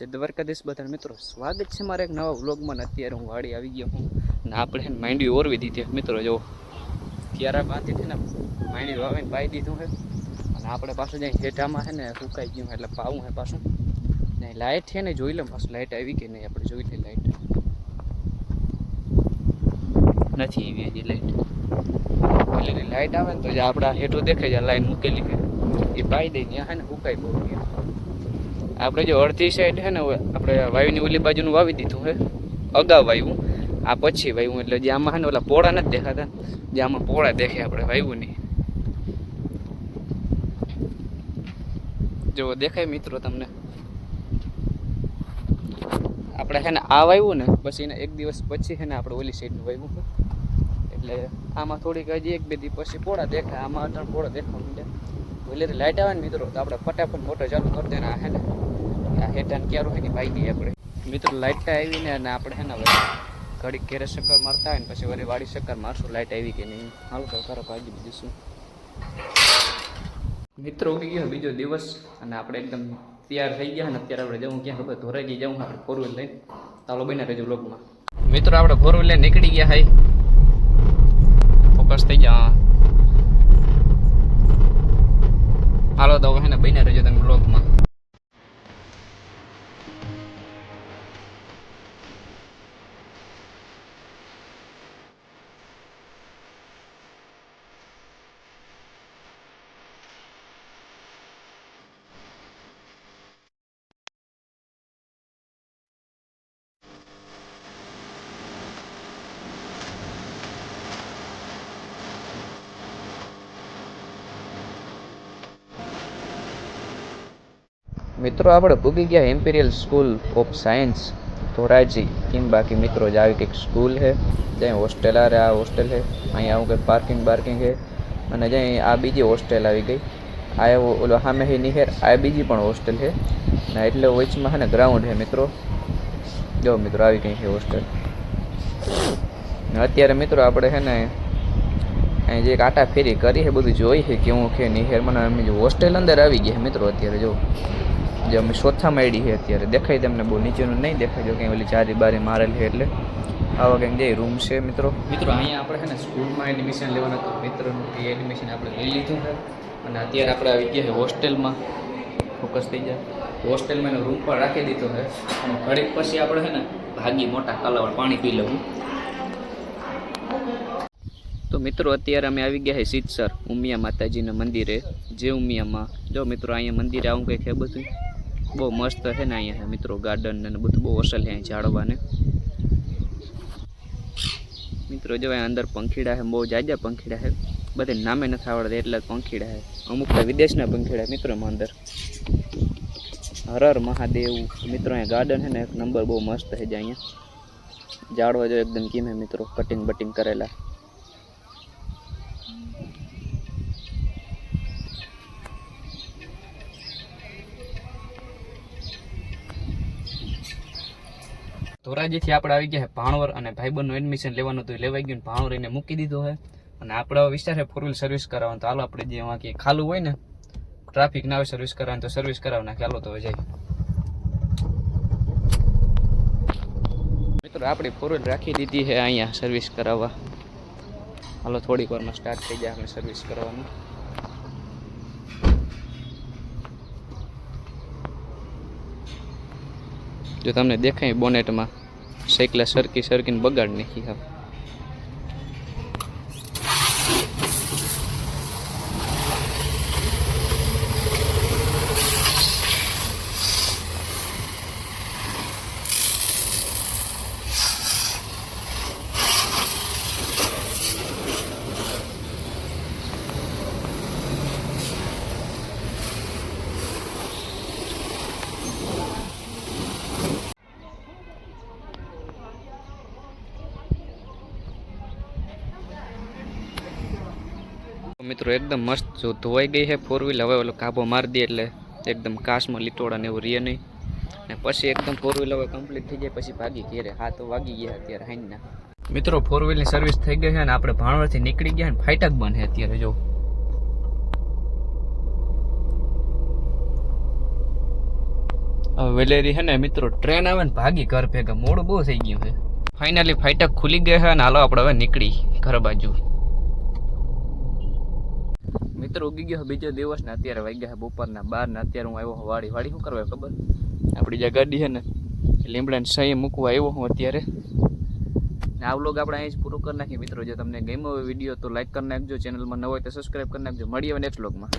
જે દ્વારકાધીશ બધા મિત્રો. સ્વાગત છે મારા એક નવા વ્લોગમાં અત્યારે હું વાડી આવી ગયો હું. ને આપણે હે માંડવી ઓરવી દીધી. મિત્રો જો ક્યારા બાંધી છે ને માંડવી વાવીને પાઈ દીધું છે. અને આપણે પાછું જાય હેઠામાં છે ને સુકાઈ ગયું એટલે પાવું છે પાછું. ને લાઇટ છે ને જોઈ લે, પાછું લાઇટ આવી કે નહીં, આપણે જોઈ લઈએ લાઇટ નથી આવી હજી લાઇટ એટલે લાઇટ આવે ને તો આપણા હેઠું દેખાય જાય લાઈન મૂકેલી છે. એ પાઈ દઈ ત્યાં છે ને સુકાઈ બહુ ગયા આપણે જો અડધી સાઈડ છે ને, આપણે વાયુની ઓલી બાજુનું વાવી દીધું છે. અગાઉ વાવ્યું આ પછી વાવ્યું એટલે જે આમાં છે ને, ઓલા પોળા નથી દેખાતા. જે આમાં પોળા દેખે આપણે વાવ્યું નહીં જો, દેખાય મિત્રો તમને. આપણે છે ને, આ વાવ્યું ને, પછી એને એક દિવસ પછી છે ને, આપણે ઓલી સાઈડનું વાવ્યું એટલે આમાં થોડીક હજી એક બે દિવસ પછી પોળા દેખાય. આમાં અઢાર પોળા દેખાવા માંડ્યા. એટલે લાઈટ આવે ને મિત્રો, તો આપણે ફટાફટ મોટર ચાલુ કરી દેના હે ને? આ હેઠાને ક્યારું હોય ને ભાઈ ગઈ આપણે. મિત્રો લાઇટ આવીને અને આપણે હે ને હવે ઘડીક ઘેરે ચક્કર મારતા હોય ને પછી વળી વાડી ચક્કર મારશું લાઈટ આવી કે નહીં. હાલ, તો કરો કાળજી બીજું શું? મિત્રો, ઉગી ગયો બીજો દિવસ અને આપણે એકદમ તૈયાર થઈ ગયા ને અત્યારે આપણે જવું ક્યાં ખબર? ધોરાજી જવું આપણે ફોર વ્હીલ લઈને. ચાલો બને રહેજો બ્લોગમાં મિત્રો, આપણે ફોર વ્હીલ લઈને નીકળી ગયા હાઈ ફોકસ થઈ ગયા. હાલો તો હવે ને બને રહેજો તમે બ્લોગમાં મિત્રો, આપણે પૂગી ગયા imperial school of science Dhoraji, કેમ બાકી મિત્રો, જ આવી કંઈક સ્કૂલ છે? ત્યાં હોસ્ટેલ આ આ હોસ્ટેલ છે. અહીંયા આવું કંઈક પાર્કિંગ બાર્કિંગ છે. અને જ્યાં આ બીજી હોસ્ટેલ આવી ગઈ. આ ઓલો સામે હે નિહેર, આ બીજી પણ હોસ્ટેલ છે. ને એટલે વચમાં છે ને ગ્રાઉન્ડ છે મિત્રો. જો મિત્રો, આવી કંઈ છે હોસ્ટેલ અત્યારે મિત્રો, આપણે છે ને અહીં જે કાંટા ફેરી કરી છે, બધું જોઈ છે કેવું છે નિહેર, મને હોસ્ટેલ અંદર આવી ગયા મિત્રો અત્યારે, જો. જે અમે ચોથા માયડી છે અત્યારે. દેખાય તમને બહુ નીચેનું નહીં દેખાય. જો કંઈ ઓલી ચારી બારી મારેલી છે એટલે. આવા કંઈક જે રૂમ છે મિત્રો. મિત્રો, અહીંયા આપણે છે ને સ્કૂલમાં એડમિશન લેવાનું હતું મિત્રનું એ એડમિશન આપણે લઈ લીધું છે. અને અત્યારે આપણે આવી ગયા છે હોસ્ટેલમાં. ફોકસ થઈ જાય હોસ્ટેલમાં એનો રૂમ પણ રાખી દીધો છે. અને ઘડીક પછી આપણે છે ને ભાગી મોટા કલાવડ પાણી પી લેવું તો મિત્રો, અત્યારે અમે આવી ગયા છે સિદ્ધસર ઉમિયા માતાજીના મંદિરે. જે ઉમિયામાં જો મિત્રો, અહીંયા મંદિરે આવું કંઈક છે બધું? બહુ મસ્ત છે ને અહીંયા મિત્રો ગાર્ડન ને બધું બહુ અસલ છે ઝાડવાને. મિત્રો જો અંદર પંખીડા છે, બહુ જાજા પંખીડા છે. બધે નામે નથી આવડતા, એટલા પંખીડા છે. અમુક વિદેશના પંખીડા મિત્રો એમાં અંદર. હર હર મહાદેવ. મિત્રો અહીંયા ગાર્ડન છે ને, એક નંબર બહુ મસ્ત છે જે અહીંયા. ઝાડવા જો એકદમ કીમે મિત્રો કટિંગ બટિંગ કરેલા. ધોરાજીથી આપણે આવી ગયા ભાણવર અને ભાઈબંધનું એડમિશન લેવાનું હતું લેવાઈ ગયું ભાણવર એને મૂકી દીધો છે અને આપણો વિસ્તાર છે ફોર વ્હીલ સર્વિસ કરાવવાનું. તો હાલો આપણે જે વાંકે ખાલું હોય ને ટ્રાફિક ના હોય સર્વિસ કરાવવાનું, તો સર્વિસ કરાવ. નાખે હાલો તો જાય મિત્રો, આપણી ફોર વ્હીલ રાખી દીધી છે અહીંયા સર્વિસ કરાવવા. હાલો, થોડીક વારમાં સ્ટાર્ટ થઈ જાય આપણે સર્વિસ કરવાનું જો તમને દેખાય બોનેટમાં સાયકલા સરકી સરકીને બગાડ નાખી હા મિત્રો એકદમ મસ્ત જો ધોવાઈ ગઈ છે ફોર વ્હીલ હવે ઓલો કાબો મારી દે એટલે એકદમ કાશમાં લીટોડા ને એવું રહે નહીં. ને પછી એકદમ ફોર વ્હીલ હવે કમ્પ્લીટ થઈ જાય, પછી ભાગી ઘેરે. હા, તો વાગી ગયા અત્યારે હાઈના મિત્રો ફોર વ્હીલની સર્વિસ થઈ ગઈ છે અને આપણે ભાણવરથી નીકળી ગયા ને ફાઇટક બને અત્યારે, જો. વેલેરી છે ને મિત્રો ટ્રેન આવે ને ભાગી ઘર ભેગા. મોડું બહુ થઈ ગયું છે. ફાઇનલી ફાઇટક ખુલી ગયા છે અને હાલો આપણે હવે નીકળી ઘર બાજુ. મિત્રો ઉગી ગયો, બીજો દિવસ ને અત્યારે વાગ્યા બપોરના બાર ને અત્યારે હું આવ્યો વાળી વાડી. શું કરવા ખબર? આપણી જે ગાડી છે ને, લીમડાને સહી મૂકવા આવ્યો હું અત્યારે. ને આ વ્લોગ આપણે અહીં જ પૂરું કરી નાખીએ મિત્રો. જો તમને ગમ્યો હોય વીડિયો તો લાઇક કરી નાખજો. ચેનલમાં ન હોય તો સબસ્ક્રાઈબ કરી નાખજો. મળીએ નેક્સ્ટ વ્લોગમાં